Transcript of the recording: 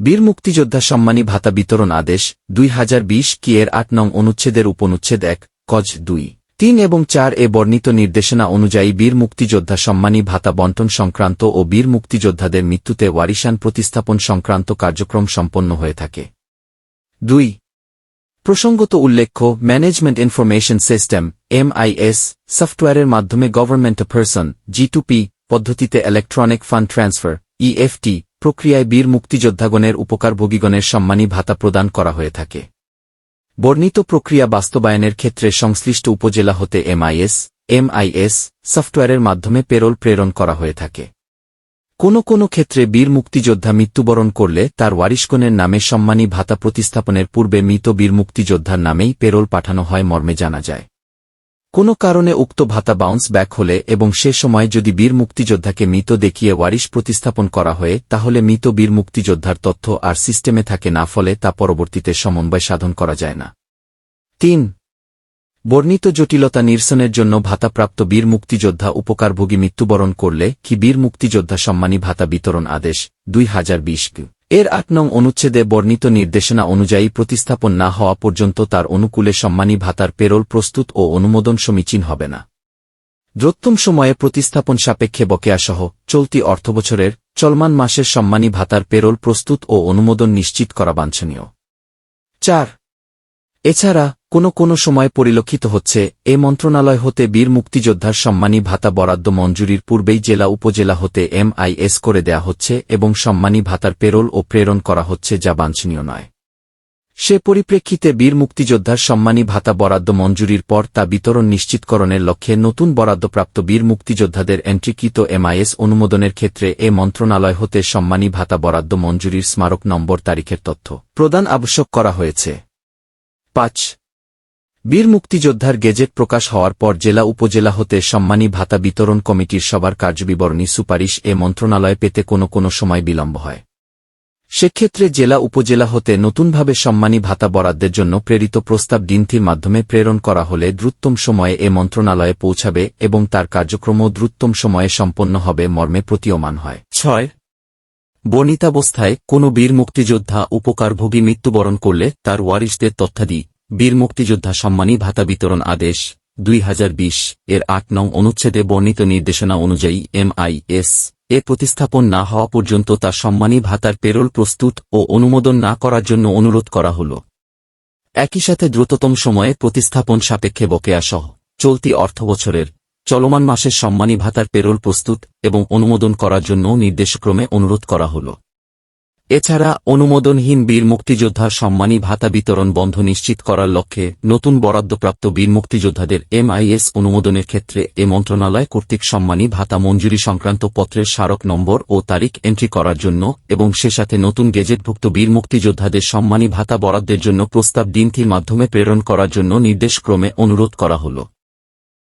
বীর মুক্তিযোদ্ধা সম্মানী ভাতা বিতরণ আদেশ, দুই হাজার বিশ কি এর আট নং অনুচ্ছেদের উপনুচ্ছেদ এক, কজ দুই। তিন এবং চার এ বর্ণিত নির্দেশনা অনুযায়ী বীর মুক্তিযোদ্ধা সম্মানী ভাতা বন্টন সংক্রান্ত ও বীর মুক্তিযোদ্ধাদের মৃত্যুতে ওয়ারিশান প্রতিস্থাপন সংক্রান্ত কার্যক্রম সম্পন্ন হয়ে থাকে। দুই। প্রসঙ্গত উল্লেখ্য ম্যানেজমেন্ট ইনফরমেশন সিস্টেম এমআইএস সফটওয়্যারের মাধ্যমে গভর্নমেন্ট পার্সন জি পদ্ধতিতে ইলেকট্রনিক ফান্ড ট্রান্সফার ইএফটি প্রক্রিয়ায় বীর মুক্তিযোদ্ধাগণের উপকারভোগীগণের সম্মানী ভাতা প্রদান করা হয়ে থাকে। বর্ণিত প্রক্রিয়া বাস্তবায়নের ক্ষেত্রে সংশ্লিষ্ট উপজেলা হতে এমআইএস এমআইএস সফটওয়্যারের মাধ্যমে পেরোল প্রেরণ করা হয়ে থাকে। কোনো কোনো ক্ষেত্রে বীর মুক্তিযোদ্ধা মৃত্যুবরণ করলে তার ওয়ারিশগণের নামে সম্মানী ভাতা প্রতিস্থাপনের পূর্বে মৃত বীর মুক্তিযোদ্ধার নামেই পেরোল পাঠানো হয় মর্মে জানা যায়। কোনো কারণে উক্ত ভাতা বাউন্স ব্যাক হলে এবং সে সময় যদি বীর মুক্তিযোদ্ধাকে মৃত দেখিয়ে ওয়ারিশ প্রতিস্থাপন করা হয়ে, তাহলে মৃত বীর মুক্তিযোদ্ধার তথ্য আর সিস্টেমে থাকে না, ফলে তা পরবর্তীতে সমন্বয় সাধন করা যায় না। তিন, বর্ণিত জটিলতা নিরসনের জন্য ভাতাপ্রাপ্ত বীর মুক্তিযোদ্ধা উপকারভোগী মৃত্যুবরণ করলে কি বীর মুক্তিযোদ্ধা সম্মানী ভাতা বিতরণ আদেশ দুই হাজার বিশ এর আট নং অনুচ্ছেদে বর্ণিত নির্দেশনা অনুযায়ী প্রতিস্থাপন না হওয়া পর্যন্ত তার অনুকূলে সম্মানী ভাতার পেরোল প্রস্তুত ও অনুমোদন সমীচীন হবে না। দ্রোত্তম সময়ে প্রতিস্থাপন সাপেক্ষে বকেয়াসহ চলতি অর্থবছরের চলমান মাসের সম্মানী ভাতার পেরোল প্রস্তুত ও অনুমোদন নিশ্চিত করা বাঞ্ছনীয়। চার এছাড়া, কোনো কোনো সময় পরিলক্ষিত হচ্ছে, এ মন্ত্রণালয় হতে বীর মুক্তিযোদ্ধার সম্মানী ভাতা বরাদ্দ মঞ্জুরির পূর্বেই জেলা উপজেলা হতে এমআইএস করে দেয়া হচ্ছে এবং সম্মানী ভাতার পেরোল ও প্রেরণ করা হচ্ছে যা বাঞ্ছনীয় নয়। সে পরিপ্রেক্ষিতে বীর মুক্তিযোদ্ধার সম্মানী ভাতা বরাদ্দ মঞ্জুরির পর তা বিতরণ নিশ্চিতকরণের লক্ষ্যে নতুন বরাদ্দপ্রাপ্ত বীর মুক্তিযোদ্ধাদের এন্ট্রিকৃত এমআইএস অনুমোদনের ক্ষেত্রে এ মন্ত্রণালয় হতে সম্মানী ভাতা বরাদ্দ মঞ্জুরির স্মারক নম্বর তারিখের তথ্য প্রদান আবশ্যক করা হয়েছে। পাঁচ। বীর মুক্তিযোদ্ধার গেজেট প্রকাশ হওয়ার পর জেলা উপজেলা হতে সম্মানী ভাতা বিতরণ কমিটির সবার কার্যবিবরণী সুপারিশ এ মন্ত্রণালয় পেতে কোনো কোনো সময় বিলম্ব হয়। সেক্ষেত্রে জেলা উপজেলা হতে নতুনভাবে সম্মানী ভাতা বরাদ্দের জন্য প্রেরিত প্রস্তাব ডিনথির মাধ্যমে প্রেরণ করা হলে দ্রুততম সময়ে এ মন্ত্রণালয়ে পৌঁছাবে এবং তার কার্যক্রমও দ্রুততম সময়ে সম্পন্ন হবে মর্মে প্রতীয়মান হয়। ছয়। বর্ণিতাবস্থায় কোনো বীর মুক্তিযোদ্ধা উপকারভোগী মৃত্যুবরণ করলে তার ওয়ারিশদের তথ্যাদি বীর মুক্তিযোদ্ধা সম্মানী ভাতা বিতরণ আদেশ, দুই হাজার বিশ এর আট নং অনুচ্ছেদে বর্ণিত নির্দেশনা অনুযায়ী এমআইএস এ প্রতিস্থাপন না হওয়া পর্যন্ত তার সম্মানী ভাতার পেরোল প্রস্তুত ও অনুমোদন না করার জন্য অনুরোধ করা হল। একই সাথে দ্রুততম সময়ে প্রতিস্থাপন সাপেক্ষে বকেয়াসহ চলতি অর্থবছরের চলমান মাসের সম্মানী ভাতার পেরোল প্রস্তুত এবং অনুমোদন করার জন্য নির্দেশক্রমে অনুরোধ করা হল। এছাড়া অনুমোদনহীন বীর মুক্তিযোদ্ধার সম্মানী ভাতা বিতরণ বন্ধ নিশ্চিত করার লক্ষ্যে নতুন বরাদ্দপ্রাপ্ত বীর মুক্তিযোদ্ধাদের এমআইএস অনুমোদনের ক্ষেত্রে এ মন্ত্রণালয় কর্তৃক সম্মানী ভাতা মঞ্জুরি সংক্রান্ত পত্রের স্মারক নম্বর ও তারিখ এন্ট্রি করার জন্য এবং সে সাথে নতুন গেজেটভুক্ত বীর মুক্তিযোদ্ধাদের সম্মানী ভাতা বরাদ্দের জন্য প্রস্তাব দিনটির মাধ্যমে প্রেরণ করার জন্য নির্দেশক্রমে অনুরোধ করা হল।